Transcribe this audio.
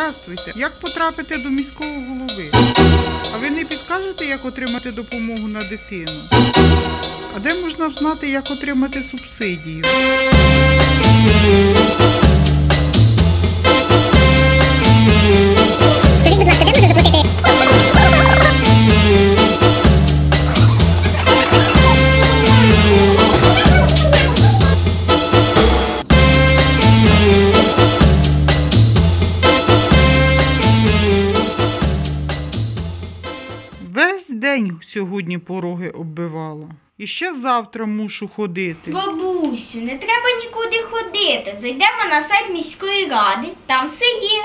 Здравствуйте. Як потрапити до міського голови? А ви не підкажете, як отримати допомогу на дитину? А де можна знати, як отримати субсидію? Весь день сьогодні пороги оббивала. І ще завтра мушу ходити. Бабусю, не треба нікуди ходити. Зайдемо на сайт міської ради, там все є.